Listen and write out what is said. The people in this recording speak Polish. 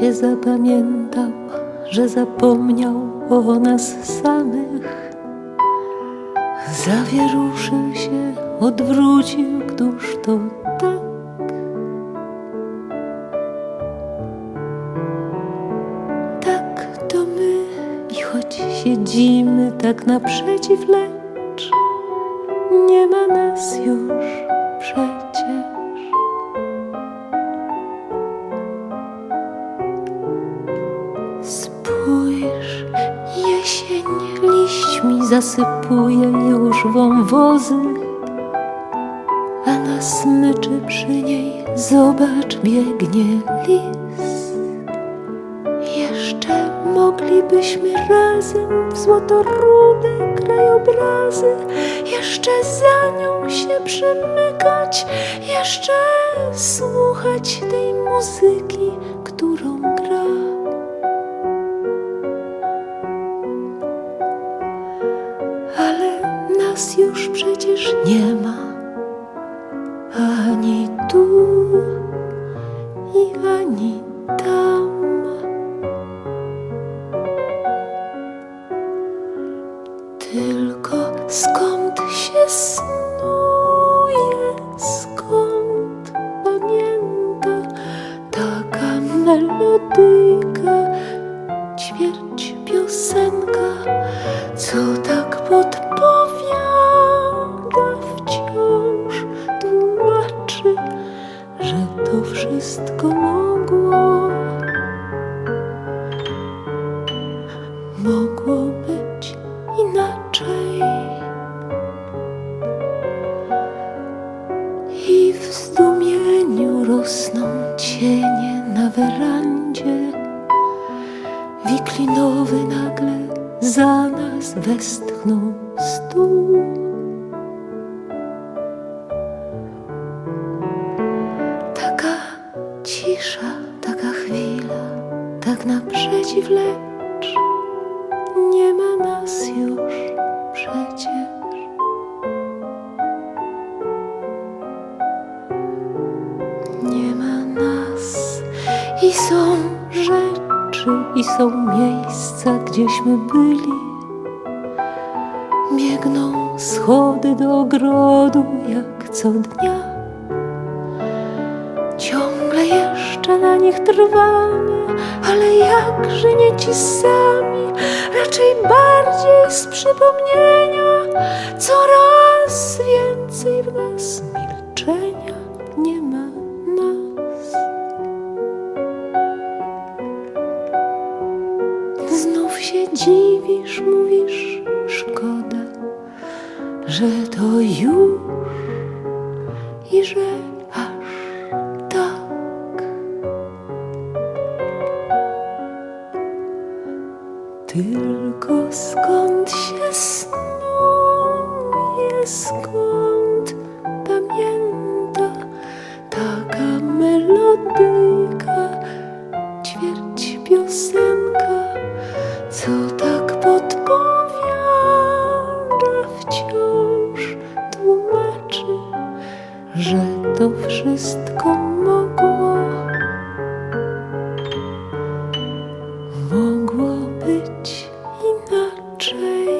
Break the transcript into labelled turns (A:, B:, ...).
A: się zapamiętał, że zapomniał o nas samych. Zawieruszył się, odwrócił, któż to tak? Tak to my i choć siedzimy tak naprzeciw, lecz nie ma nas już przecież. Jesień liśćmi zasypuje już wąwozy, a na smyczy przy niej zobacz biegnie lis. Jeszcze moglibyśmy razem w złotorude krajobrazy Jeszcze za nią się przymykać Jeszcze słuchać tej muzyki, nie ma Ani tu i ani tam. Tylko skąd się snuje, skąd pamięta taka melodyjka, ćwierć piosenka, co tak podpowiada w zdumieniu rosną cienie na werandzie. Wiklinowy nagle za nas westchnął stół. Taka cisza, taka chwila, tak naprzeciw, lecz i są rzeczy, i są miejsca, gdzieśmy byli. Biegną schody do ogrodu jak co dnia. Ciągle jeszcze na nich trwamy, ale jakże nie ci sami, raczej bardziej z przypomnienia. Coraz więcej w nas milczenia Tylko skąd się snuje, skąd pamięta taka melodyjka, ćwierć piosenka, co tak podpowiada wciąż, tłumaczy, że to wszystko mogło, 追